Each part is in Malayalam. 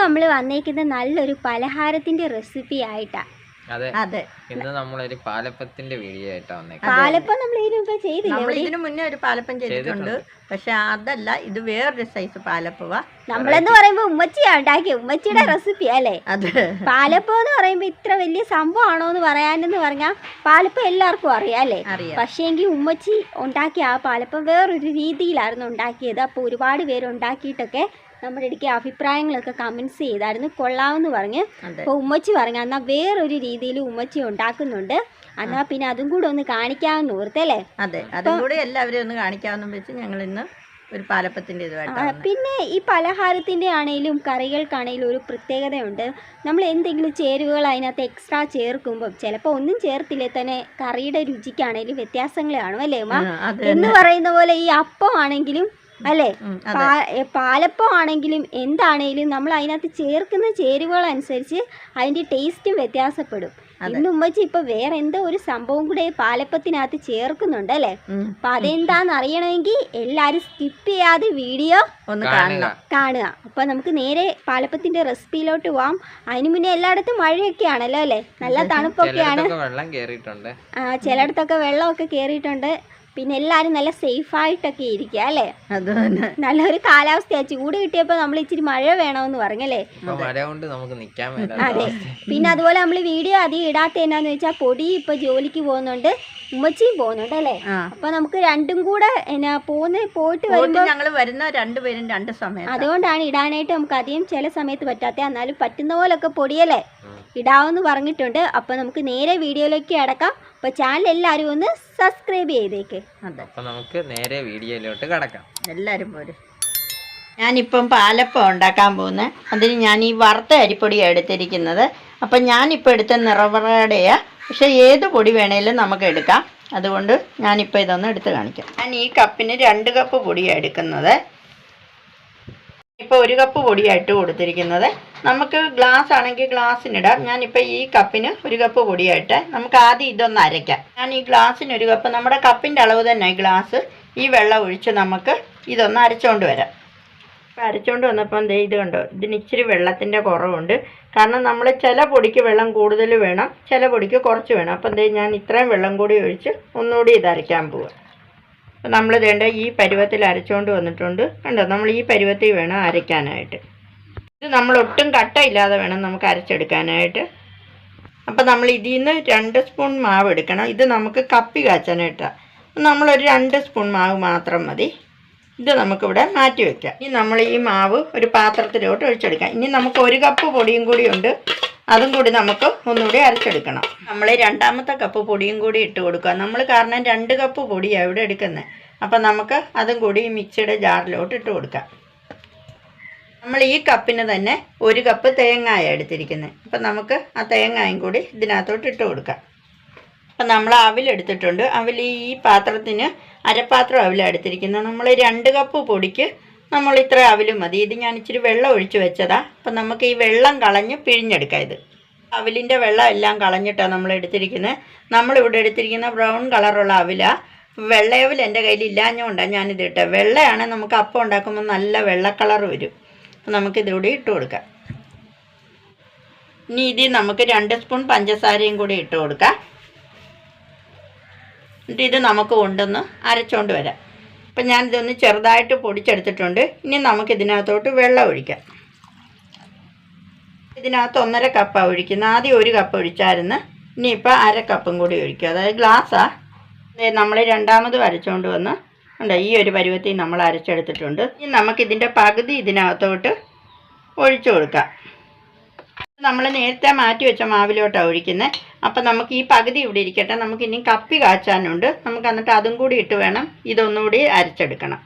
നമ്മൾ വന്നേക്കുന്നത് നല്ലൊരു പലഹാരത്തിന്റെ റെസിപ്പി ആയിട്ടാ. അതെ. അതെ. ഇന്ന് നമ്മളൊരു പാലപ്പത്തിന്റെ വീഡിയോ ആയിട്ടാ വന്നേക്കുന്നത്. പാലപ്പം നമ്മൾ ഇതിനു മുമ്പ് നമ്മൾ? ഇതിനു മുന്നേ ഒരു പാലപ്പം ചെയ്തിട്ടുണ്ട്. പക്ഷെ അതല്ല ഇത് വേറൊരു സൈസ് പാലപ്പവ. നമ്മളെന്ന് പറയുമ്പോ ഉമ്മച്ചിയാ ഉണ്ടാക്കിയ. ഉമ്മച്ചിയുടെ റെസിപ്പി അല്ലേ? അത്. പാലപ്പം എന്ന് പറയുമ്പോ ഇത്ര വലിയ സംഭവമാണോ എന്ന് പറയാനെന്ന് പറഞ്ഞാൽ പാലപ്പം എല്ലാവർക്കും അറിയാം അല്ലേ? അറിയാം. പക്ഷേങ്കിൽ ഉമ്മച്ചി ഉണ്ടാക്കിയ ആ പാലപ്പം വേറൊരു രീതിയിലായിരുന്നു ഉണ്ടാക്കിയത്. അപ്പോൾ ഒരുപാട് പേര് ഉണ്ടാക്കിയിട്ടൊക്കെ നമ്മുടെ ഇടയ്ക്ക് അഭിപ്രായങ്ങളൊക്കെ കമൻസ് ചെയ്തായിരുന്നു. കൊള്ളാമെന്ന് പറഞ്ഞ് അപ്പോൾ ഉമ്മച്ചി പറഞ്ഞു എന്നാൽ വേറൊരു രീതിയിൽ ഉമ്മച്ചി ഉണ്ടാക്കുന്നുണ്ട്. എന്നാൽ പിന്നെ അതും കൂടെ ഒന്ന് കാണിക്കാമെന്ന് ഓർത്തല്ലേ അതെ. അതും കൂടി എല്ലാവരും ഒന്ന് കാണിക്കാമെന്നും വെച്ച് ഞങ്ങൾ ഇന്ന് ഒരു പാലപ്പത്തിന്റെ ഇതുമായിട്ട് പിന്നെ ഈ പലഹാരത്തിന്റെ ആണെങ്കിലും കറികൾക്കാണെങ്കിലും ഒരു പ്രത്യേകതയുണ്ട്. നമ്മൾ എന്തെങ്കിലും ചേരുവകൾ അതിനകത്ത് എക്സ്ട്രാ ചേർക്കുമ്പോൾ ചിലപ്പോൾ ഒന്നും ചേർത്തില്ലേ തന്നെ കറിയുടെ രുചിക്കാണെങ്കിലും വ്യത്യാസങ്ങൾ കാണും അല്ലേ എന്ന് പറയുന്ന പോലെ ഈ അപ്പം ആണെങ്കിലും അല്ലേ? പാലപ്പം ആണെങ്കിലും എന്താണേലും നമ്മൾ അതിനകത്ത് ചേർക്കുന്ന ചേരുവകൾ അനുസരിച്ച് അതിന്റെ ടേസ്റ്റും വ്യത്യാസപ്പെടും. ഇന്ന് ഉമ്മച്ചി ഇപ്പൊ വേറെ എന്തോ ഒരു സംഭവം കൂടെ പാലപ്പത്തിനകത്ത് ചേർക്കുന്നുണ്ട് അല്ലേ. അപ്പൊ അതെന്താന്ന് അറിയണമെങ്കിൽ എല്ലാരും സ്കിപ്പ് ചെയ്യാതെ വീഡിയോ ഒന്ന് കാണുക. കാണണം കാണുക. അപ്പൊ നമുക്ക് നേരെ പാലപ്പത്തിന്റെ റെസിപ്പിയിലോട്ട് പോവാം. അതിനു മുന്നേ എല്ലായിടത്തും മഴയൊക്കെ ആണല്ലോ അല്ലേ? നല്ല തണുപ്പൊക്കെയാണ്. കേറിയിട്ടുണ്ട്. ആ, ചിലയിടത്തൊക്കെ വെള്ളമൊക്കെ കയറിയിട്ടുണ്ട് പിന്നെ എല്ലാവരും നല്ല സേഫായിട്ടൊക്കെ ഇരിക്കുക അല്ലേ? അത് നല്ലൊരു കാലാവസ്ഥയാണ് ചൂട് കിട്ടിയപ്പോൾ നമ്മൾ ഇച്ചിരി മഴ വേണമെന്ന് പറഞ്ഞല്ലേ? അതെ. പിന്നെ അതുപോലെ നമ്മൾ വീഡിയോ അധികം ഇടാത്ത എന്നാന്ന് വെച്ചാൽ പൊടി ഇപ്പൊ ജോലിക്ക് പോകുന്നുണ്ട് ഉമ്മച്ചിയും പോകുന്നുണ്ട് അല്ലേ? അപ്പൊ നമുക്ക് രണ്ടും കൂടെ എന്നാ പോകുന്ന പോയിട്ട് വരുമ്പോൾ ഞങ്ങൾ വരുന്ന രണ്ടുപേരും രണ്ട് സമയത്ത്. അതുകൊണ്ടാണ് ഇടാനായിട്ട് നമുക്ക് അധികം ചില സമയത്ത് പറ്റാത്ത എന്നാലും പറ്റുന്ന പോലൊക്കെ പൊടിയല്ലേ? ഇടാവെന്ന് പറഞ്ഞിട്ടുണ്ട്. അപ്പൊ നമുക്ക് നേരെ വീഡിയോയിലേക്ക് അടക്കാം. അപ്പൊ ചാനൽ എല്ലാവരും ഒന്ന് സബ്സ്ക്രൈബ് ചെയ്തേക്ക്. അതെ. അപ്പൊ നമുക്ക് നേരെ വീഡിയോയിലോട്ട് കടക്കാം. എല്ലാവരും പോരും. ഞാനിപ്പം പാലപ്പം ഉണ്ടാക്കാൻ പോകുന്നത് അതിന് ഞാൻ ഈ വറുത്ത അരിപ്പൊടിയാണ് എടുത്തിരിക്കുന്നത്. അപ്പം ഞാനിപ്പോൾ എടുത്ത നിറവറയുടെയാണ് പക്ഷേ ഏത് പൊടി വേണേലും നമുക്ക് എടുക്കാം. അതുകൊണ്ട് ഞാനിപ്പോൾ ഇതൊന്ന് എടുത്ത് കാണിക്കാം. ഞാൻ ഈ കപ്പിന് രണ്ട് കപ്പ് പൊടിയാണ് എടുക്കുന്നത്. ഇപ്പോൾ ഒരു കപ്പ് പൊടിയായിട്ട് കൊടുത്തിരിക്കുന്നത്. നമുക്ക് ഗ്ലാസ് ആണെങ്കിൽ ഗ്ലാസ്സിനിടാം ഞാനിപ്പോൾ ഈ കപ്പിന് ഒരു കപ്പ് പൊടിയായിട്ട് നമുക്ക് ആദ്യം ഇതൊന്ന് അരയ്ക്കാം. ഞാൻ ഈ ഗ്ലാസ്സിന് ഒരു കപ്പ് നമ്മുടെ കപ്പിന്റെ അളവ് തന്നെ ഗ്ലാസ് ഈ വെള്ളം ഒഴിച്ച് നമുക്ക് ഇതൊന്ന് അരച്ചുകൊണ്ട് വരാം. അപ്പോൾ അരച്ചുകൊണ്ട് വന്നപ്പം ദേ ഇത് കണ്ടോ? ഇതിന് ഇച്ചിരി വെള്ളത്തിന്റെ കുറവുണ്ട്. കാരണം നമ്മൾ ചില പൊടിക്ക് വെള്ളം കൂടുതൽ വേണം ചില പൊടിക്ക് കുറച്ച് വേണം. അപ്പം ദേ ഞാൻ ഇത്രയും വെള്ളം കൂടി ഒഴിച്ച് ഒന്നുകൂടി ഇത് അരയ്ക്കാൻ അപ്പം നമ്മൾ ഇതേണ്ട ഈ പരുവത്തിൽ അരച്ചുകൊണ്ട് വന്നിട്ടുണ്ട്. കണ്ടോ? നമ്മൾ ഈ പരുവത്തിൽ വേണം അരയ്ക്കാനായിട്ട്. ഇത് നമ്മൾ ഒട്ടും കട്ടയില്ലാതെ വേണം നമുക്ക് അരച്ചെടുക്കാനായിട്ട്. അപ്പം നമ്മൾ ഇതിൽ നിന്ന് രണ്ട് സ്പൂൺ മാവ് എടുക്കണം. ഇത് നമുക്ക് കപ്പി കാച്ചാനായിട്ടാണ് നമ്മളൊരു രണ്ട് സ്പൂൺ മാവ് മാത്രം മതി. ഇത് നമുക്കിവിടെ മാറ്റി വയ്ക്കാം ഇനി നമ്മൾ ഈ മാവ് ഒരു പാത്രത്തിലോട്ട് ഒഴിച്ചെടുക്കാം. ഇനി നമുക്ക് ഒരു കപ്പ് പൊടിയും കൂടി ഉണ്ട്. അതും കൂടി നമുക്ക് ഒന്നുകൂടി അരച്ചെടുക്കണം. നമ്മൾ രണ്ടാമത്തെ കപ്പ് പൊടിയും കൂടി ഇട്ട് കൊടുക്കുക. നമ്മൾ കാരണം രണ്ട് കപ്പ് പൊടിയാണ് ഇവിടെ എടുക്കുന്നത് അപ്പം നമുക്ക് അതും കൂടി മിക്സിയുടെ ജാറിലോട്ട് ഇട്ട് കൊടുക്കാം. നമ്മൾ ഈ കപ്പിന് തന്നെ ഒരു കപ്പ് തേങ്ങായ എടുത്തിരിക്കുന്നത് അപ്പം നമുക്ക് ആ തേങ്ങായും കൂടി ഇതിനകത്തോട്ട് ഇട്ട് കൊടുക്കാം. അപ്പം നമ്മൾ അവിലെടുത്തിട്ടുണ്ട് അവിൽ ഈ പാത്രത്തിന് അരപ്പാത്രം അവിലെടുത്തിരിക്കുന്നത് നമ്മൾ രണ്ട് കപ്പ് പൊടിക്ക് നമ്മൾ ഇത്ര അവലും മതി. ഇത് ഞാൻ ഇച്ചിരി വെള്ളം ഒഴിച്ച് വെച്ചതാ. അപ്പം നമുക്ക് ഈ വെള്ളം കളഞ്ഞ് പിഴിഞ്ഞെടുക്കാം ഇത്. അവലിന്റെ വെള്ളം എല്ലാം കളഞ്ഞിട്ടാണ് നമ്മൾ എടുത്തിരിക്കുന്നത്. നമ്മളിവിടെ എടുത്തിരിക്കുന്ന ബ്രൗൺ കളറുള്ള അവില. വെള്ളയവൽ എന്റെ കയ്യിൽ ഇല്ലാഞ്ഞുകൊണ്ടാണ് ഞാനിത് ഇട്ടത്. വെള്ളയാണ് നമുക്ക് അപ്പം ഉണ്ടാക്കുമ്പോൾ നല്ല വെള്ള കളർ വരും. അപ്പം നമുക്കിതിലൂടെ ഇട്ട് കൊടുക്കാം. ഇനി ഇതിൽ നമുക്ക് രണ്ട് സ്പൂൺ പഞ്ചസാരയും കൂടി ഇട്ട് കൊടുക്കാം. എന്നിട്ട് ഇത് നമുക്ക് കൊണ്ടൊന്ന് അരച്ചുകൊണ്ട് വരാം. അപ്പം ഞാനിതൊന്ന് ചെറുതായിട്ട് പൊടിച്ചെടുത്തിട്ടുണ്ട്. ഇനി നമുക്ക് ഇതിനകത്തോട്ട് വെള്ളം ഒഴിക്കാം. ഇതിനകത്ത് ഒന്നര കപ്പാണ് ഒഴിക്കുന്നത്. ആദ്യം ഒരു കപ്പ് ഒഴിച്ചായിരുന്നു. ഇനിയിപ്പോൾ അര കപ്പും കൂടി ഒഴിക്കുക അതായത് ഗ്ലാസ്സാണ് നമ്മൾ രണ്ടാമത് അരച്ചുകൊണ്ട് വന്ന് ഉണ്ട് ഈ ഒരു പരുവത്തിൽ നമ്മൾ അരച്ചെടുത്തിട്ടുണ്ട്. ഇനി നമുക്കിതിന്റെ പകുതി ഇതിനകത്തോട്ട് ഒഴിച്ചു കൊടുക്കാം. നമ്മൾ നേരത്തെ മാറ്റി വെച്ച മാവിലോട്ടാണ് ഒഴിക്കുന്നത് അപ്പം നമുക്ക് ഈ പകുതി ഇവിടെ ഇരിക്കട്ടെ. നമുക്ക് ഇനി കപ്പി കാച്ചാനുണ്ട്. നമുക്ക് എന്നിട്ട് അതും കൂടി ഇട്ട് വേണം ഇതൊന്നുകൂടി അരച്ചെടുക്കണം.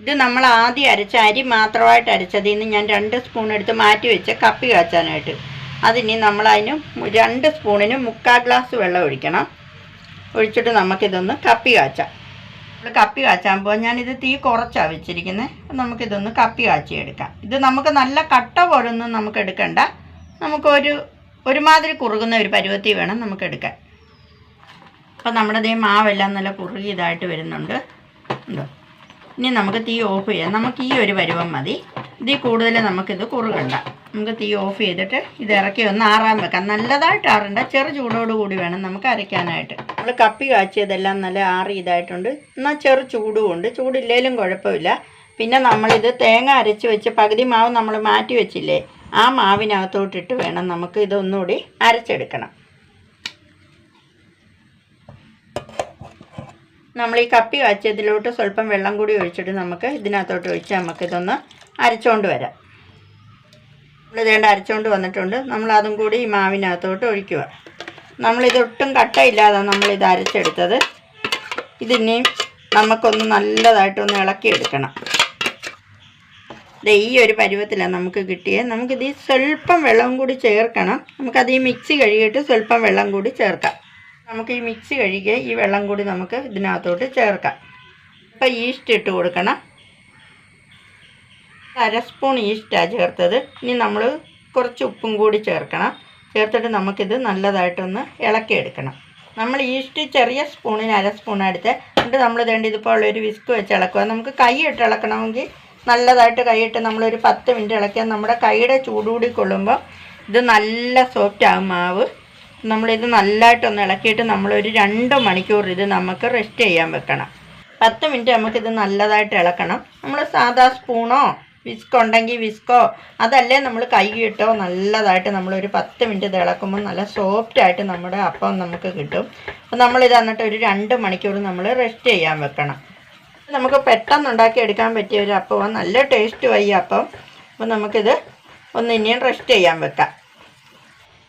ഇത് നമ്മൾ ആദ്യം അരച്ച അരി മാത്രമായിട്ട് അരച്ചതിൽ നിന്ന് ഞാൻ രണ്ട് സ്പൂൺ എടുത്ത് മാറ്റി വെച്ച് കപ്പി കാച്ചാനായിട്ട്. അതിനി നമ്മളതിന് രണ്ട് സ്പൂണിന് മുക്കാൽ ഗ്ലാസ് വെള്ളം ഒഴിക്കണം. ഒഴിച്ചിട്ട് നമുക്കിതൊന്ന് കപ്പി കാച്ചാം. നമ്മൾ കപ്പി കാച്ചാൻ പോകാൻ ഞാനിത് തീ കുറച്ചാണ് വെച്ചിരിക്കുന്നത് നമുക്കിതൊന്ന് കപ്പി കാച്ചിയെടുക്കാം. ഇത് നമുക്ക് നല്ല കട്ട പോലൊന്നും നമുക്ക് എടുക്കണ്ട. നമുക്കൊരു ഒരുമാതിരി കുറുകുന്ന ഒരു പരുവത്തി വേണം നമുക്ക് എടുക്കാൻ അപ്പം നമ്മുടെ ദേ മാവെല്ലാം നല്ല കുറുകി ഇതായിട്ട് വരുന്നുണ്ട്. ഉണ്ടോ? ഇനി നമുക്ക് തീ ഓഫ് ചെയ്യാം. നമുക്ക് ഈ ഒരു പരുവം മതി. ഇതിൽ കൂടുതൽ നമുക്കിത് കുറുകണ്ട. നമുക്ക് തീ ഓഫ് ചെയ്തിട്ട് ഇത് ഇറക്കി ഒന്ന് ആറാൻ വെക്കാം. നല്ലതായിട്ട് ആറണ്ട. ചെറു ചൂടോട് കൂടി വേണം നമുക്ക് അരയ്ക്കാനായിട്ട്. നമ്മൾ കപ്പി കാച്ചിയതെല്ലാം നല്ല ആറി ഇതായിട്ടുണ്ട്. എന്നാൽ ചെറു ചൂടും ഉണ്ട്. ചൂടില്ലേലും കുഴപ്പമില്ല. പിന്നെ നമ്മളിത് തേങ്ങ അരച്ച് വെച്ച് പകുതി മാവ് നമ്മൾ മാറ്റി വെച്ചില്ലേ? ആ മാവിനകത്തോട്ടിട്ട് വേണം നമുക്ക് ഇതൊന്നുകൂടി അരച്ചെടുക്കണം. നമ്മൾ ഈ കപ്പി കാച്ചിയതിലോട്ട് സ്വല്പം വെള്ളം കൂടി ഒഴിച്ചിട്ട് നമുക്ക് ഇതിനകത്തോട്ട് ഒഴിച്ച് നമുക്കിതൊന്ന് അരച്ചുകൊണ്ട് വരാം. ഇതേണ്ട അരച്ചുകൊണ്ട് വന്നിട്ടുണ്ട്. നമ്മൾ അതും കൂടി ഈ മാവിനകത്തോട്ട് ഒഴിക്കുക. നമ്മളിത് ഒട്ടും കട്ടയില്ലാതെ നമ്മളിത് അരച്ചെടുത്തത്. ഇതിനെയും നമുക്കൊന്ന് നല്ലതായിട്ടൊന്ന് ഇളക്കിയെടുക്കണം. ദേ ഈ ഒരു പരുവത്തിലാണ് നമുക്ക് കിട്ടിയത് നമുക്കിത് സ്വല്പം വെള്ളം കൂടി ചേർക്കണം. നമുക്കത് ഈ മിക്സി കഴുകിയിട്ട് സ്വല്പം വെള്ളം കൂടി ചേർക്കാം. നമുക്ക് ഈ മിക്സി കഴുകിയ ഈ വെള്ളം കൂടി നമുക്ക് ഇതിനകത്തോട്ട് ചേർക്കാം. ഇപ്പം ഈസ്റ്റ് ഇട്ട് കൊടുക്കണം. അര സ്പൂൺ ഈസ്റ്റാണ് ചേർത്തത്. ഇനി നമ്മൾ കുറച്ച് ഉപ്പും കൂടി ചേർക്കണം. ചേർത്തിട്ട് നമുക്കിത് നല്ലതായിട്ടൊന്ന് ഇളക്കിയെടുക്കണം. നമ്മൾ ഈസ്റ്റ് ചെറിയ സ്പൂണിന് അര സ്പൂൺ എന്നിട്ട് നമ്മൾ വേണ്ടി ഇതുപോലെ ഒരു വിസ്ക് വെച്ച് ഇളക്കുക. നമുക്ക് കൈ ഇട്ട് ഇളക്കണമെങ്കിൽ നല്ലതായിട്ട് കൈയിട്ട് നമ്മളൊരു പത്ത് മിനിറ്റ് ഇളക്കിയാൽ നമ്മുടെ കൈയുടെ ചൂടുകൂടി കൊള്ളുമ്പോൾ ഇത് നല്ല സോഫ്റ്റ് ആകും മാവ്. നമ്മളിത് നല്ലതായിട്ടൊന്ന് ഇളക്കിയിട്ട് നമ്മളൊരു രണ്ട് മണിക്കൂർ ഇത് നമുക്ക് റെസ്റ്റ് ചെയ്യാൻ വെക്കണം. പത്ത് മിനിറ്റ് നമുക്കിത് നല്ലതായിട്ട് ഇളക്കണം. നമ്മൾ സാധാ സ്പൂണോ വിസ്ക് ഉണ്ടെങ്കിൽ വിസ്കോ അതല്ലേ നമ്മൾ കൈയിട്ടോ നല്ലതായിട്ട് നമ്മളൊരു പത്ത് മിനിറ്റ് ഇത് ഇളക്കുമ്പോൾ നല്ല സോഫ്റ്റായിട്ട് നമ്മുടെ അപ്പം നമുക്ക് കിട്ടും. അപ്പോൾ നമ്മളിത് എന്നിട്ട് ഒരു രണ്ട് മണിക്കൂർ നമ്മൾ റെസ്റ്റ് ചെയ്യാൻ വെക്കണം. നമുക്ക് പെട്ടെന്ന് ഉണ്ടാക്കി എടുക്കാൻ പറ്റിയ ഒരു അപ്പമാണ് നല്ല ടേസ്റ്റ് ആയി അപ്പം. അപ്പോൾ നമുക്കിത് ഒന്ന് ഇനിയും റെസ്റ്റ് ചെയ്യാൻ വെക്കാം.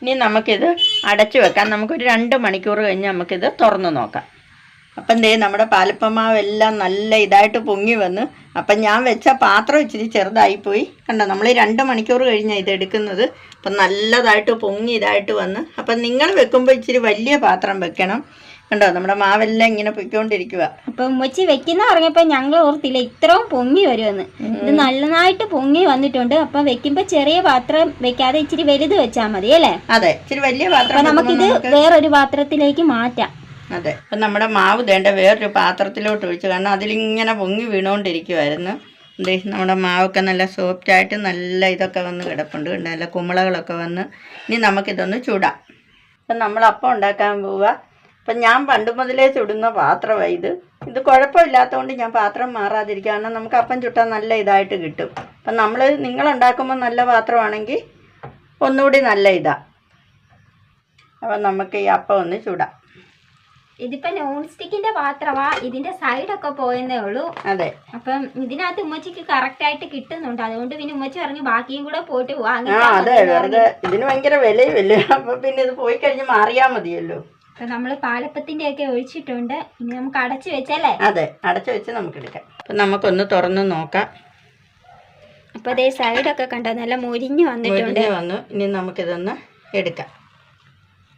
ഇനി നമുക്കിത് അടച്ചു വെക്കാം. നമുക്കൊരു രണ്ട് മണിക്കൂർ കഴിഞ്ഞ് നമുക്കിത് തുറന്ന് നോക്കാം. അപ്പം ദേ നമ്മുടെ പാലപ്പമാവെല്ലാം നല്ല ഇതായിട്ട് പൊങ്ങി വന്ന് അപ്പം ഞാൻ വെച്ച പാത്രം ഇച്ചിരി ചെറുതായിപ്പോയി. കണ്ടോ നമ്മൾ രണ്ട് മണിക്കൂർ കഴിഞ്ഞാൽ ഇത് എടുക്കുന്നത്. അപ്പം നല്ലതായിട്ട് പൊങ്ങി ഇതായിട്ട് വന്ന്. അപ്പം നിങ്ങൾ വെക്കുമ്പോൾ ഇച്ചിരി വലിയ പാത്രം വെക്കണം. കണ്ടോ? നമ്മുടെ മാവെല്ലാം ഇങ്ങനെ പൊയ്ക്കൊണ്ടിരിക്കുക അപ്പൊ ഉമ്മച്ചി വെക്കുന്ന പറഞ്ഞപ്പോ ഞങ്ങൾ ഓർത്തില്ല ഇത്രയും പൊങ്ങി വരുമെന്ന്. ഇത് നല്ലതായിട്ട് പൊങ്ങി വന്നിട്ടുണ്ട്. അപ്പൊ വെക്കുമ്പോ ചെറിയ പാത്രം വെക്കാതെ ഇച്ചിരി വലുത് വെച്ചാൽ മതി അല്ലേ? അതെ ഇച്ചിരി വലിയ പാത്രം നമുക്കിത് വേറൊരു പാത്രത്തിലേക്ക് മാറ്റാം. അതെ അപ്പം നമ്മുടെ മാവ് തേണ്ട വേറൊരു പാത്രത്തിലോട്ട് ഒഴിച്ചു കാരണം അതിലിങ്ങനെ പൊങ്ങി വീണുകൊണ്ടിരിക്കുമായിരുന്നു ദേ നമ്മുടെ മാവൊക്കെ നല്ല സോഫ്റ്റ് ആയിട്ട് നല്ല ഇതൊക്കെ വന്ന് കിടപ്പുണ്ട് നല്ല കുമ്പളകളൊക്കെ വന്ന്. ഇനി നമുക്കിതൊന്ന് ചൂടാം. അപ്പം നമ്മൾ അപ്പം ഉണ്ടാക്കാൻ പോവുക അപ്പം ഞാൻ പണ്ട് മുതലേ ചുടുന്ന പാത്രമാണ് ഇത്. ഇത് കുഴപ്പമില്ലാത്തതുകൊണ്ട് ഞാൻ പാത്രം മാറാതിരിക്കുക കാരണം നമുക്ക് അപ്പം ചുട്ടാൽ നല്ല ഇതായിട്ട് കിട്ടും. അപ്പം നമ്മൾ നിങ്ങളുണ്ടാക്കുമ്പോൾ നല്ല പാത്രമാണെങ്കിൽ ഒന്നുകൂടി നല്ല ഇതാ. അപ്പം നമുക്ക് ഈ അപ്പം ഒന്ന് ചൂടാം. ഇതിപ്പോ നോൺ സ്റ്റിക്കിന്റെ പാത്രമാ ഇതിന്റെ സൈഡൊക്കെ പോയെന്നേ ഉള്ളൂ. അതെ. അപ്പം ഇതിനകത്ത് ഉമ്മച്ചിക്ക് കറക്റ്റ് ആയിട്ട് കിട്ടുന്നുണ്ട്. അതുകൊണ്ട് പിന്നെ ഉമ്മച്ചി പറഞ്ഞു ബാക്കിയും കൂടെ പോയിട്ട് പോവാ അതെ വെറുതെ ഇതിന് ഭയങ്കര വലിയ അപ്പൊ പിന്നെ ഇത് പോയി കഴിഞ്ഞ് മാറിയാ മതിയല്ലോ. അപ്പൊ നമ്മൾ പാലപ്പത്തിന്റെ ഒക്കെ ഒഴിച്ചിട്ടുണ്ട്. ഇനി നമുക്ക് അടച്ചു വെച്ചല്ലേ? അതെ അടച്ചു വെച്ച് നമുക്ക് എടുക്കാം. അപ്പൊ നമുക്കൊന്ന് തുറന്ന് നോക്കാം. അപ്പൊ അതേ സൈഡൊക്കെ കണ്ടോ നല്ല മുരിഞ്ഞു വന്നിട്ടുണ്ട്. വന്നു. ഇനി നമുക്കിതൊന്ന് എടുക്കാം.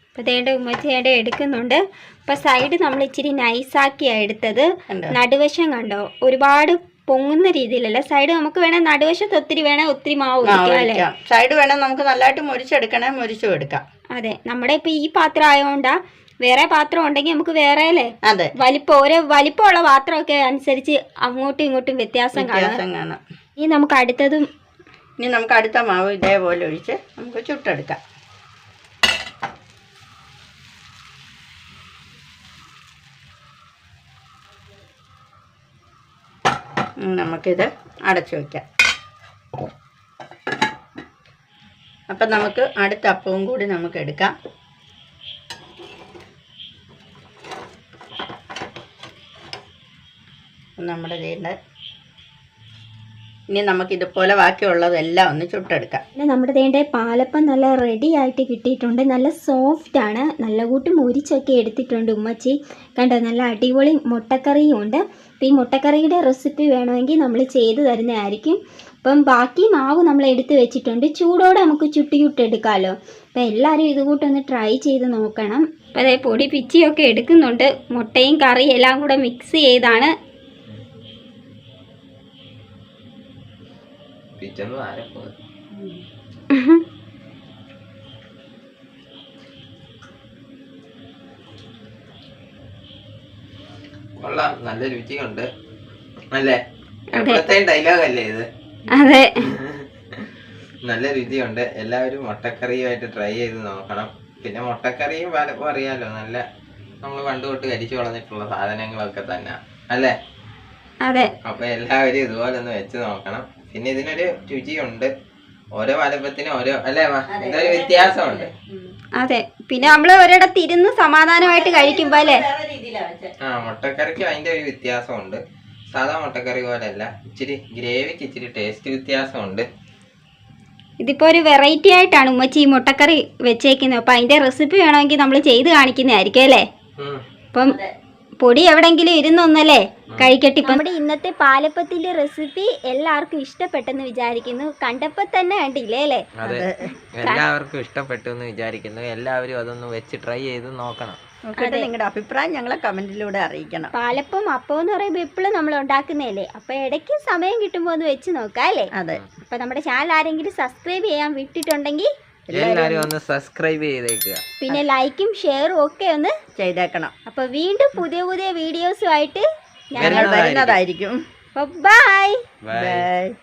അപ്പൊ ദേണ്ട ഉമ്മച്ചേടെ എടുക്കുന്നുണ്ട്. അപ്പൊ സൈഡ് നമ്മൾ ഇച്ചിരി നൈസാക്കിയാണ് എടുത്തത്. നടുവശം കണ്ടോ? ഒരുപാട് പൊങ്ങുന്ന രീതിയിലല്ല. സൈഡ് നമുക്ക് വേണം നടുവശത്ത് ഒത്തിരി വേണം ഒത്തിരി മാവ് അല്ലേ? സൈഡ് വേണം നമുക്ക് നല്ലതായിട്ട് മുരിച്ചെടുക്കണേ മുരിച്ചും എടുക്കാം. അതെ നമ്മുടെ ഇപ്പൊ ഈ പാത്രം ആയതുകൊണ്ടാ വേറെ പാത്രം ഉണ്ടെങ്കിൽ നമുക്ക് വേറെ അല്ലേ? അതെ. വലിപ്പം ഓരോ വലിപ്പമുള്ള പാത്രമൊക്കെ അനുസരിച്ച് അങ്ങോട്ടും ഇങ്ങോട്ടും വ്യത്യാസം കാണാം. കാണാം. ഇനി നമുക്ക് അടുത്തതും ഇനി നമുക്ക് അടുത്ത മാവ് ഇതേപോലെ ഒഴിച്ച് നമുക്ക് ചുട്ടെടുക്കാം. നമുക്കിത് അടച്ചു വയ്ക്കാം അപ്പം നമുക്ക് അടുത്ത അപ്പവും കൂടി നമുക്ക് എടുക്കാം. നമ്മുടെ ഇതിന്റെ ഇനി നമുക്ക് ഇതുപോലെ ബാക്കിയുള്ളതെല്ലാം ഒന്ന് ചുട്ടെടുക്കാം. പിന്നെ നമ്മുടെ ദേണ്ട പാലപ്പം നല്ല റെഡി ആയിട്ട് കിട്ടിയിട്ടുണ്ട്. നല്ല സോഫ്റ്റ് ആണ്. നല്ല കൂട്ടി മുരിച്ചൊക്കെ എടുത്തിട്ടുണ്ട് ഉമ്മച്ചി. കണ്ടോ നല്ല അടിപൊളി മുട്ടക്കറിയും ഉണ്ട്. അപ്പോൾ ഈ മുട്ടക്കറിയുടെ റെസിപ്പി വേണമെങ്കിൽ നമ്മൾ ചെയ്തു തരുന്നതായിരിക്കും. അപ്പം ബാക്കി മാവ് നമ്മൾ എടുത്ത് വെച്ചിട്ടുണ്ട്. ചൂടോടെ നമുക്ക് ചുട്ടി ചുട്ടെടുക്കാമല്ലോ അപ്പം എല്ലാവരും ഇത് കൂട്ടൊന്ന് ട്രൈ ചെയ്ത് നോക്കണം. അപ്പോൾ അതേ പൊടി പിച്ചിയൊക്കെ എടുക്കുന്നുണ്ട്. മുട്ടയും കറിയും എല്ലാം കൂടെ മിക്സ് ചെയ്താണ്. പിറ്റേന്ന് പോയത്. കൊള്ളാം നല്ല രുചിയുണ്ട്. അല്ലേ? എപ്പോഴത്തെ ഡയലോഗ് അല്ലേ ഇത്? അതെ. നല്ല രുചിയുണ്ട്. എല്ലാവരും മുട്ടക്കറിയുമായിട്ട് ട്രൈ ചെയ്ത് നോക്കണം. പിന്നെ മുട്ടക്കറിയും പലപ്പോൾ അറിയാലോ നല്ല നമ്മൾ പണ്ട് തൊട്ട് കരിച്ചു വളർന്നിട്ടുള്ള സാധനങ്ങളൊക്കെ തന്നെ. അല്ലേ? അതെ. അപ്പൊ എല്ലാവരും ഇതുപോലെ ഒന്ന് വെച്ച് നോക്കണം. പിന്നെ ഇതിനൊരു രുചിയുണ്ട്. ഓരോ വലപ്പത്തിനും ഓരോ അല്ലേ? ഇതൊരു വ്യത്യാസമുണ്ട്. അതെ. പിന്നെ നമ്മൾ ഒരിടത്ത് ഇരുന്ന് സമാധാനമായിട്ട് കഴിക്കുമ്പോ അല്ലേ? ആ മുട്ടക്കറിക്ക് അതിന്റെ ഒരു വ്യത്യാസമുണ്ട്. സാധാ മുട്ടക്കറി പോലെ അല്ല ഇച്ചിരി ഗ്രേവിക്ക് ഇച്ചിരി ടേസ്റ്റ് വ്യത്യാസമുണ്ട്. ഇതിപ്പോ ഒരു വെറൈറ്റി ആയിട്ടാണ് ഉമ്മച്ചി ഈ മുട്ടക്കറി വെച്ചേക്കുന്നത്. അപ്പൊ അതിന്റെ റെസിപ്പി വേണമെങ്കിൽ നമ്മൾ ചെയ്ത് കാണിക്കുന്നതായിരിക്കും അല്ലേ? അപ്പം പൊടി എവിടെങ്കിലും ഇരുന്നൊന്നല്ലേ? കഴിക്കട്ടെ ഇപ്പം നമ്മുടെ ഇന്നത്തെ പാലപ്പത്തിന്റെ റെസിപ്പി എല്ലാവർക്കും ഇഷ്ടപ്പെട്ടെന്ന് വിചാരിക്കുന്നു. കണ്ടപ്പോ തന്നെ കണ്ടില്ലേ അല്ലേ? അതെ. എല്ലാവർക്കും ഇഷ്ടപ്പെട്ടു എന്ന് വിചാരിക്കുന്നു. എല്ലാവരും അതൊന്ന് വെച്ച് ട്രൈ ചെയ്ത് നോക്കണം. നോക്കിയിട്ട് നിങ്ങളുടെ അഭിപ്രായം ഞങ്ങളെ കമന്റിലൂടെ അറിയിക്കണം. പാലപ്പം അപ്പം എന്ന് പറയുമ്പോൾ എപ്പോഴും നമ്മൾ ഉണ്ടാക്കുന്നതല്ലേ? അപ്പൊ ഇടയ്ക്ക് സമയം കിട്ടുമ്പോൾ ഒന്ന് വെച്ച് നോക്കാം അല്ലേ? അതെ. അപ്പൊ നമ്മുടെ ചാനൽ ആരെങ്കിലും സബ്സ്ക്രൈബ് ചെയ്യാൻ വിട്ടിട്ടുണ്ടെങ്കിൽ എല്ലാവരും ഒന്ന് സബ്സ്ക്രൈബ് ചെയ്തേക്കുക. പിന്നെ ലൈക്കും ഷെയറും ഒക്കെ ഒന്ന് ചെയ്തേക്കണം. അപ്പൊ വീണ്ടും പുതിയ പുതിയ വീഡിയോസുമായിട്ട് ഞങ്ങൾ വരുന്നതായിരിക്കും. Bye bye